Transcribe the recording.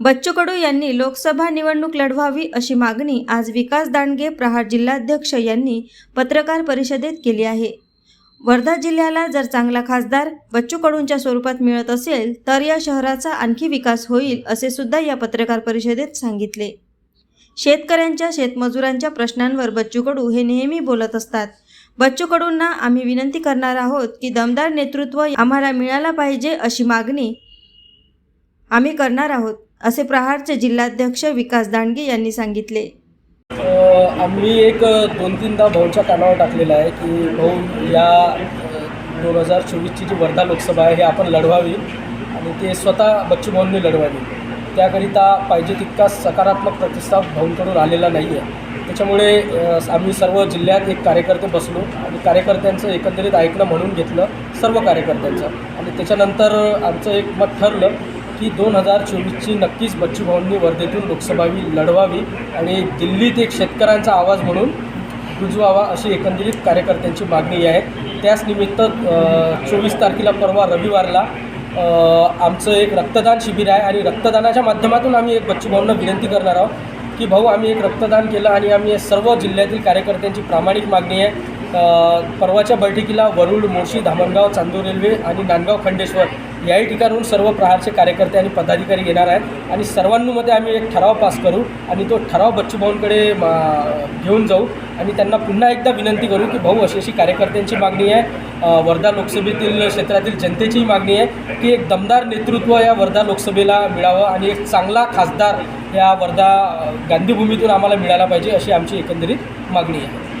बच्चू कडू यांनी लोकसभा निवडणूक लढवावी अशी मागणी आज विकास दांडगे प्रहार जिल्हाध्यक्ष यांनी पत्रकार परिषदेत केली आहे. वर्धा जिल्ह्याला जर चांगला खासदार बच्चू कडूंच्या स्वरूपात मिळत असेल तर या शहराचा आणखी विकास होईल असे सुद्धा या पत्रकार परिषदेत सांगितले. शेतकऱ्यांच्या शेतमजुरांच्या प्रश्नांवर बच्चू कडू हे नेहमी बोलत असतात. बच्चू कडूंना आम्ही विनंती करणार आहोत की दमदार नेतृत्व आम्हाला मिळाला पाहिजे अशी मागणी आम्ही करणार आहोत. असे प्रहारचे जिल्हाध्यक्ष विकास दांडगे यांनी सांगितले. आम्ही एक दोन तीनदा भाऊच्या कानावर टाकलेला आहे की भाऊ या दोन हजार चोवीसची जी वर्धा लोकसभा आहे हे आपण लढवावी आणि ते स्वतः बच्चू भाऊंनी लढवावी. त्याकरिता पाहिजे तितका सकारात्मक प्रतिसाद भाऊंकडून आलेला नाही आहे त्याच्यामुळे आम्ही सर्व जिल्ह्यात एक कार्यकर्ते बसलो आणि कार्यकर्त्यांचं एकंदरीत ऐकणं म्हणून घेतलं सर्व कार्यकर्त्यांचं. आणि त्याच्यानंतर आमचं एक मत ठरलं की दोन हजार चोवीसची नक्कीच बच्चू भाऊंनी वर्धेतून लोकसभावी लढवावी आणि दिल्लीत एक शेतकऱ्यांचा आवाज म्हणून रुजवावा अशी एकंदरीत कार्यकर्त्यांची मागणी आहे. त्याच निमित्त चोवीस तारखेला परवा रविवारला आमचं एक रक्तदान शिबिर आहे आणि रक्तदानाच्या माध्यमातून आम्ही एक बच्चू भाऊंना विनंती करणार आहोत की भाऊ आम्ही एक रक्तदान केलं आणि आम्ही सर्व जिल्ह्यातील कार्यकर्त्यांची प्रामाणिक मागणी आहे. परवाच्या बैठकीला वरुड मोर्शी धामणगाव चांदूर रेल्वे आणि नांदगाव खंडेश्वर याही ठिकाणहून सर्व प्रहारचे कार्यकर्ते आणि पदाधिकारी येणार आहेत. आणि सर्वांमध्ये आम्ही एक ठराव पास करू आणि तो ठराव बच्चूभाऊंकडे मा- घेऊन जाऊ. आणि त्यांना पुन्हा एकदा विनंती करू की भाऊ अशी अशी कार्यकर्त्यांची मागणी आहे. वर्धा लोकसभेतील क्षेत्रातील जनतेचीही मागणी आहे की एक दमदार नेतृत्व या वर्धा लोकसभेला मिळावं आणि एक चांगला खासदार या वर्धा गांधीभूमीतून आम्हाला मिळाला पाहिजे अशी आमची एकंदरीत मागणी आहे.